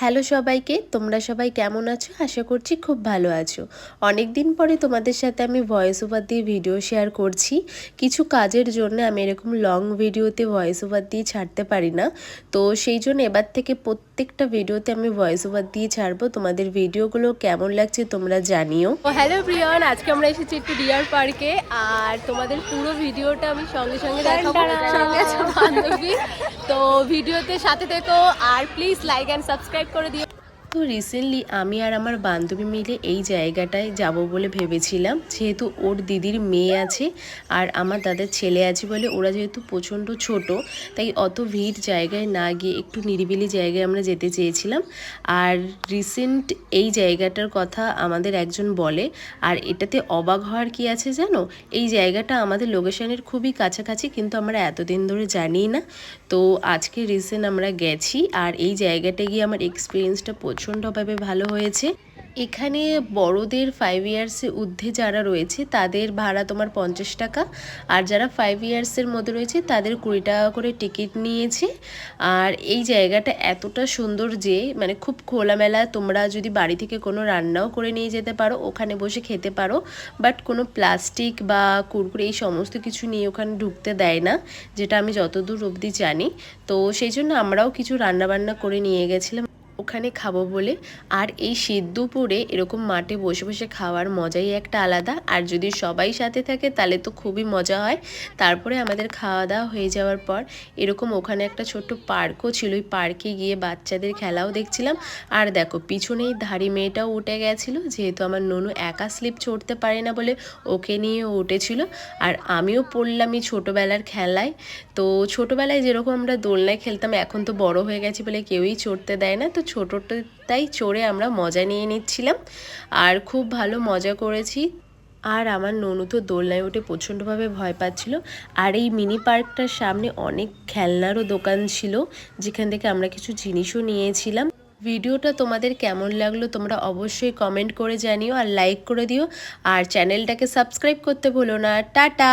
Hello সবাইকে তোমরা সবাই কেমন আছো? আশা করছি খুব ভালো আছো। অনেক দিন পরে তোমাদের সাথে আমি ভয়েস ওভার দিয়ে ভিডিও শেয়ার করছি। কিছু কাজের জন্য আমি এরকম লং ভিডিওতে ভয়েস ওভার দিয়ে ছাড়তে পারি না। তো সেই জন্য এবার থেকে প্রত্যেকটা ভিডিওতে আমি ভয়েস ওভার দিয়ে ছাড়বো। তোমাদের ভিডিওগুলো কেমন লাগছে তোমরা জানিও। হ্যালো প্রিয়ন আজকে আমরা এসেছি একটু ডিয়ার পার্কে। আর তোমাদের পুরো ভিডিওটা আমি সঙ্গে সঙ্গে দেখাবো। সঙ্গে বান্ধবী। তো ভিডিওতে সাথে থেকো। আর প্লিজ লাইক অ্যান্ড সাবস্ক্রাইব করে দিও তো রিসেন্টলি আমি আর আমার বান্ধবী মিলে এই জায়গাটায় যাব বলে ভেবেছিলাম। যেহেতু ওর দিদির মেয়ে আছে আর আমার দাদার ছেলে আছে বলে ওরা যেহেতু প্রচণ্ড ছোট, তাই অত ভিড় জায়গায় না গিয়ে একটু নিরিবিলি জায়গায় আমরা যেতে চেয়েছিলাম। আর রিসেন্ট এই জায়গাটার কথা আমাদের একজন বলে, আর এটাতে অবাক হওয়ার কি আছে জানো? এই জায়গাটা আমাদের লোকেশনের খুবই কাছাকাছি, কিন্তু আমরা এতদিন ধরে জানি না। তো আজকে রিসেন্ট আমরা গেছি আর এই জায়গাটা গিয়ে আমার এক্সপিরিয়েন্সটা প্রচণ্ডভাবে ভালো হয়েছে। এখানে বড়দের ফাইভ ইয়ার্সে ঊর্ধ্বে যারা রয়েছে, তাদের ভাড়া তোমার পঞ্চাশ টাকা। আর যারা ফাইভ ইয়ার্সের মধ্যে রয়েছে, তাদের কুড়ি টাকা করে টিকিট নিয়েছে। আর এই জায়গাটা এতটা সুন্দর যে মানে খুব খোলামেলা, তোমরা যদি বাড়ি থেকে কোনো রান্নাও করে নিয়ে যেতে পারো, ওখানে বসে খেতে পারো। বাট কোনো প্লাস্টিক বা কুরকুরে এই সমস্ত কিছু নিয়ে ওখানে ঢুকতে দেয় না, যেটা আমি যতদূর অবধি জানি। তো সেই জন্য আমরাও কিছু রান্নাবান্না করে নিয়ে গেছিলাম। ওখানে খাব বলে। আর এই শীত দুপুরে এরকম মাঠে বসে বসে খাওয়ার মজাই একটা আলাদা। আর যদি সবাই সাথে থাকে তাহলে তো খুবই মজা হয়। তারপরে আমাদের খাওয়া দাওয়া হয়ে যাওয়ার পর এরকম ওখানে একটা ছোট্ট পার্কও ছিল। ওই পার্কে গিয়ে বাচ্চাদের খেলাও দেখছিলাম। আর দেখো, পিছনেই ধাড়ি মেয়েটাও উঠে গেছিল। যেহেতু আমার ননু একা স্লিপ চড়তে পারে না বলে ওকে নিয়ে উঠেছিল। আর আমিও পড়লামই ছোটোবেলার খেলায়। তো ছোটোবেলায় যেরকম আমরা দোলনায় খেলতাম, এখন তো বড় হয়ে গেছি বলে কেউই চড়তে দেয় না। তো ছোটোটাই চড়ে আমরা মজা নিয়ে নিচ্ছিলাম। আর খুব ভালো মজা করেছি। আর আমার ননু তো দোলনায় উঠে প্রচণ্ডভাবে ভয় পাচ্ছিল। আর এই মিনি পার্কটার সামনে অনেক খেলনারও দোকান ছিল, যেখান থেকে আমরা কিছু জিনিসও নিয়েছিলাম। ভিডিওটা তোমাদের কেমন লাগল তোমরা অবশ্যই কমেন্ট করে জানিও আর লাইক করে দিও। আর চ্যানেলটাকে সাবস্ক্রাইব করতে ভুলো না। টাটা!